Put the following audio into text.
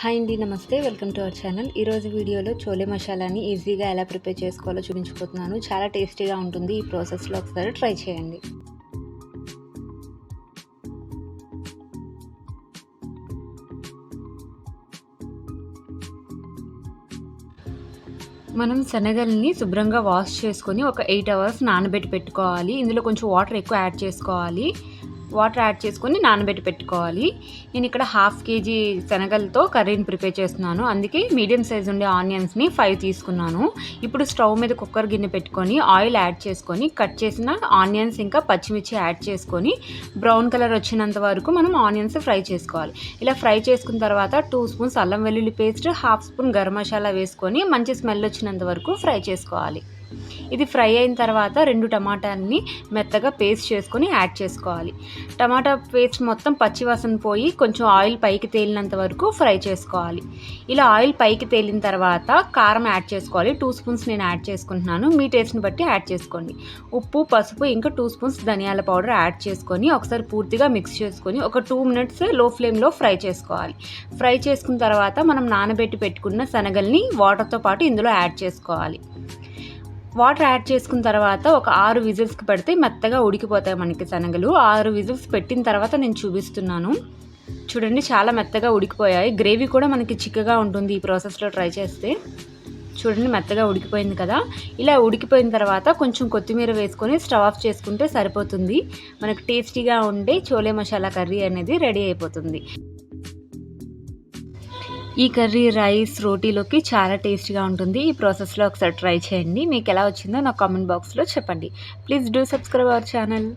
Hi అండి నమస్తే. Welcome to our channel. ఈరోజు వీడియోలో చోలే మసాలాని ఈజీగా ఎలా ప్రిపేర్ చేసుకోవాలో చూపించిపోతున్నాను చాలా టేస్టీగా ఉంటుంది. ఈ ప్రాసెస్లో ఒకసారి ట్రై చేయండి. మనం శనగల్ని శుభ్రంగా వాష్ చేసుకొని ఒక ఎయిట్ అవర్స్ నానబెట్టి పెట్టుకోవాలి. ఇందులో కొంచెం వాటర్ ఎక్కువ యాడ్ చేసుకోవాలి. వాటర్ యాడ్ చేసుకొని నానబెట్టి పెట్టుకోవాలి. నేను ఇక్కడ హాఫ్ కేజీ శనగలతో కర్రీని ప్రిపేర్ చేస్తున్నాను. అందుకే మీడియం సైజ్ ఉండే ఆనియన్స్ని ఫైవ్ తీసుకున్నాను. ఇప్పుడు స్టవ్ మీద కుక్కర్ గిన్నె పెట్టుకొని ఆయిల్ యాడ్ చేసుకొని కట్ చేసిన ఆనియన్స్ ఇంకా పచ్చిమిర్చి యాడ్ చేసుకొని బ్రౌన్ కలర్ వచ్చినంత వరకు మనం ఆనియన్స్ ఫ్రై చేసుకోవాలి. ఇలా ఫ్రై చేసుకున్న తర్వాత టూ స్పూన్స్ అల్లం వెల్లుల్లి paste half spoon garam masala వేసుకొని మంచి స్మెల్ వచ్చినంత వరకు ఫ్రై చేసుకోవాలి. ఇది ఫ్రై అయిన తర్వాత రెండు టమాటాని మెత్తగా పేస్ట్ చేసుకొని యాడ్ చేసుకోవాలి. టమాటా పేస్ట్ మొత్తం పచ్చివాసన పోయి కొంచెం ఆయిల్ పైకి తేలినంత వరకు ఫ్రై చేసుకోవాలి. ఇలా ఆయిల్ పైకి తేలిన తర్వాత కారం యాడ్ చేసుకోవాలి. టూ స్పూన్స్ నేను యాడ్ చేసుకుంటున్నాను. మీ టేస్ట్ని బట్టి యాడ్ చేసుకోండి. ఉప్పు పసుపు ఇంకా టూ స్పూన్స్ ధనియాల పౌడర్ యాడ్ చేసుకొని ఒకసారి పూర్తిగా మిక్స్ చేసుకొని ఒక టూ మినిట్స్లో ఫ్లేమ్లో ఫ్రై చేసుకోవాలి. ఫ్రై చేసుకున్న తర్వాత మనం నానబెట్టి పెట్టుకున్న శనగల్ని వాటర్తో పాటు ఇందులో యాడ్ చేసుకోవాలి. వాటర్ యాడ్ చేసుకున్న తర్వాత ఒక ఆరు విజిల్స్కి పెడితే మెత్తగా ఉడికిపోతాయి మనకి శనగలు. ఆరు విజిల్స్ పెట్టిన తర్వాత నేను చూపిస్తున్నాను. చూడండి చాలా మెత్తగా ఉడికిపోయాయి. గ్రేవీ కూడా మనకి చిక్కగా ఉంటుంది ఈ ప్రాసెస్లో ట్రై చేస్తే. చూడండి మెత్తగా ఉడికిపోయింది కదా. ఇలా ఉడికిపోయిన తర్వాత కొంచెం కొత్తిమీర వేసుకొని స్టవ్ ఆఫ్ చేసుకుంటే సరిపోతుంది. మనకు టేస్టీగా ఉండే చోలే మసాలా కర్రీ అనేది రెడీ అయిపోతుంది. ఈ కర్రీ రైస్ రోటీలోకి చాలా టేస్టీగా ఉంటుంది. ఈ ప్రాసెస్లో ఒకసారి ట్రై చేయండి. మీకు ఎలా వచ్చిందో నా కామెంట్ బాక్స్లో చెప్పండి. Please do subscribe our channel.